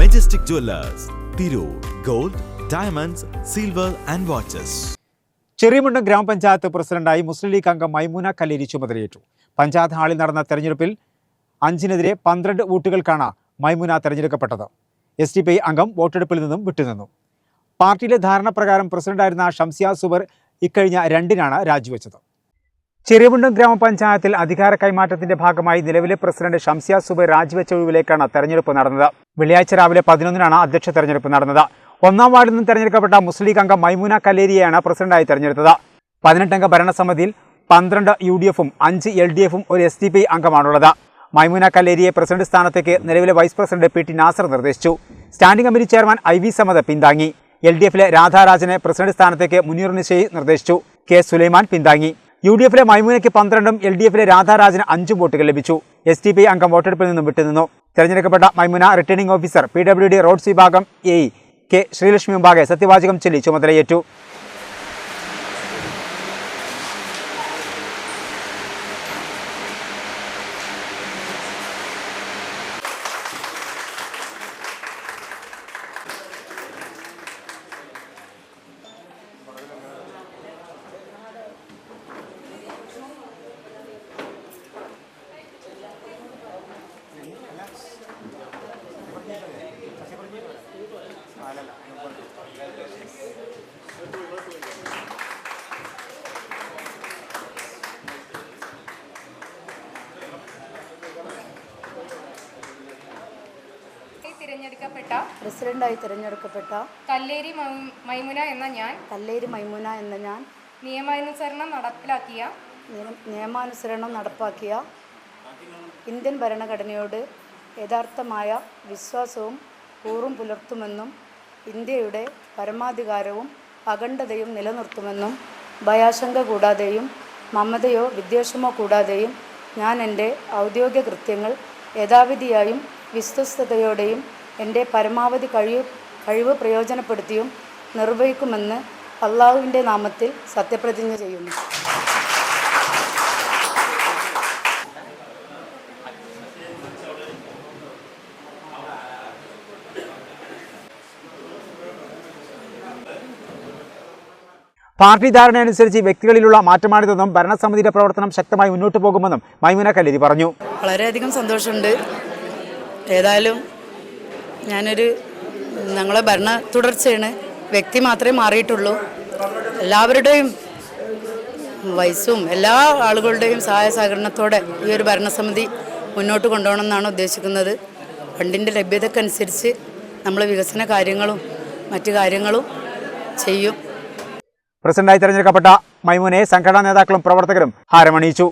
Majestic jewellers Tirur gold diamonds silver and watches Cheriyamundam ഗ്രാമപഞ്ചായത്ത് പ്രസിഡന്റായി മുസ്ലിം league അംഗം മൈമൂന കല്ലേരി ചുമതലയേറ്റു. പഞ്ചായത്ത് ഹാളിൽ നടന്ന തെരഞ്ഞെടുപ്പിൽ അഞ്ചിനെതിരെ പന്ത്രണ്ട് വോട്ടുകൾക്കാണ് മൈമൂന തെരഞ്ഞെടുക്കപ്പെട്ടത്. എസ് ഡി പി അംഗം വോട്ടെടുപ്പിൽ നിന്നും വിട്ടുനിന്നു. പാർട്ടിയിലെ ധാരണപ്രകാരം പ്രസിഡന്റായിരുന്ന ഷംസിയ സുബർ ഇക്കഴിഞ്ഞ രണ്ടിനാണ് രാജിവെച്ചത്. ചെറിയമുണ്ടം ഗ്രാമപഞ്ചായത്തിൽ അധികാര കൈമാറ്റത്തിന്റെ ഭാഗമായി നിലവിലെ പ്രസിഡന്റ് ഷംസിയ സുബൈർ രാജിവെച്ച ഒഴിവിലേക്കാണ് തെരഞ്ഞെടുപ്പ് നടന്നത്. വെള്ളിയാഴ്ച രാവിലെ പതിനൊന്നിനാണ് അധ്യക്ഷ തെരഞ്ഞെടുപ്പ് നടന്നത്. ഒന്നാം വാർഡിൽ നിന്ന് തെരഞ്ഞെടുക്കപ്പെട്ട മുസ്ലിം ലീഗ് അംഗം മൈമൂന കലേരിയെയാണ് പ്രസിഡന്റായി തെരഞ്ഞെടുത്തത്. പതിനെട്ടംഗ ഭരണസമിതിയിൽ പന്ത്രണ്ട് യു ഡി എഫും അഞ്ച് എൽ ഡി എഫും ഒരു എസ് ഡി പി അംഗമാണുള്ളത്. മൈമൂന കല്ലേരിയെ പ്രസിഡന്റ് സ്ഥാനത്തേക്ക് നിലവിലെ vice president P T Nasar നിർദ്ദേശിച്ചു. Standing committee chairman I V Samatha പിന്താങ്ങി. L D എഫിലെ രാധാരാജനെ പ്രസിഡന്റ് സ്ഥാനത്തേക്ക് മുനീർ നിശയി നിർദ്ദേശിച്ചു. കെ സുലൈമാൻ പിന്താങ്ങി. യു ഡി എഫിലെ മൈമൂനയ്ക്ക് പന്ത്രണ്ടും എൽ ഡി എഫിലെ രാധാരാജന് അഞ്ചും വോട്ടുകൾ ലഭിച്ചു. എസ് ടി പി അംഗം വോട്ടെടുപ്പിൽ നിന്നും വിട്ടുനിന്നു. തെരഞ്ഞെടുക്കപ്പെട്ട Maimuna returning officer P W D roads വിഭാഗം എ കെ ശ്രീലക്ഷ്മി മുമ്പാകെ സത്യവാചകം ചൊല്ലി ചുമതലയേറ്റു. തിരഞ്ഞെടുക്കപ്പെട്ട പ്രസിഡന്റായി തിരഞ്ഞെടുക്കപ്പെട്ട കല്ലേരി മൈ- മൈമുന എന്ന ഞാൻ കല്ലേരി മൈമുന എന്ന ഞാൻ നിയമാനുസരണം നടപ്പിലാക്കിയ നിയ- നിയമാനുസരണം നടപ്പാക്കിയ ഇന്ത്യൻ ഭരണഘടനയോട് യഥാർത്ഥമായ വിശ്വാസവും കൂറും പുലർത്തുമെന്നും ഇന്ത്യയുടെ പരമാധികാരവും അഖണ്ഡതയും നിലനിർത്തുമെന്നും ഭയാശങ്ക കൂടാതെയും മമതയോ വിദ്വേഷമോ കൂടാതെയും ഞാൻ എന്റെ ഔദ്യോഗിക കൃത്യങ്ങൾ യഥാവിധിയായും വിശ്വസ്തയോടെയും എന്റെ പരമാവധി കഴിവ് കഴിവ് പ്രയോജനപ്പെടുത്തിയും നിർവഹിക്കുമെന്ന് അള്ളാഹുവിന്റെ നാമത്തിൽ സത്യപ്രതിജ്ഞ ചെയ്യുന്നു. പാർട്ടി ധാരണയനുസരിച്ച് വ്യക്തികളിലുള്ള മാറ്റമാണിതെന്നും ഭരണസമിതിയുടെ പ്രവർത്തനം ശക്തമായി മുന്നോട്ട് പോകുമെന്നും മൈമുന കല്ലേരി പറഞ്ഞു. വളരെയധികം സന്തോഷമുണ്ട്. ഏതായാലും ഞാനൊരു ഞങ്ങളെ ഭരണ തുടർച്ചയാണ്. വ്യക്തി മാത്രമേ മാറിയിട്ടുള്ളൂ. എല്ലാവരുടെയും വയസ്സും എല്ലാ ആളുകളുടെയും സഹായ സഹകരണത്തോടെ ഈ ഒരു ഭരണസമിതി മുന്നോട്ട് കൊണ്ടുപോകണം എന്നാണ് ഉദ്ദേശിക്കുന്നത്. ഫണ്ടിന്റെ ലഭ്യതക്കനുസരിച്ച് നമ്മൾ വികസന കാര്യങ്ങളും മറ്റു കാര്യങ്ങളും ചെയ്യും. പ്രസിഡന്റായി തെരഞ്ഞെടുക്കപ്പെട്ട മൈമൂനെ സംഘടനാ നേതാക്കളും പ്രവർത്തകരും ഹാരമണിയിച്ചു.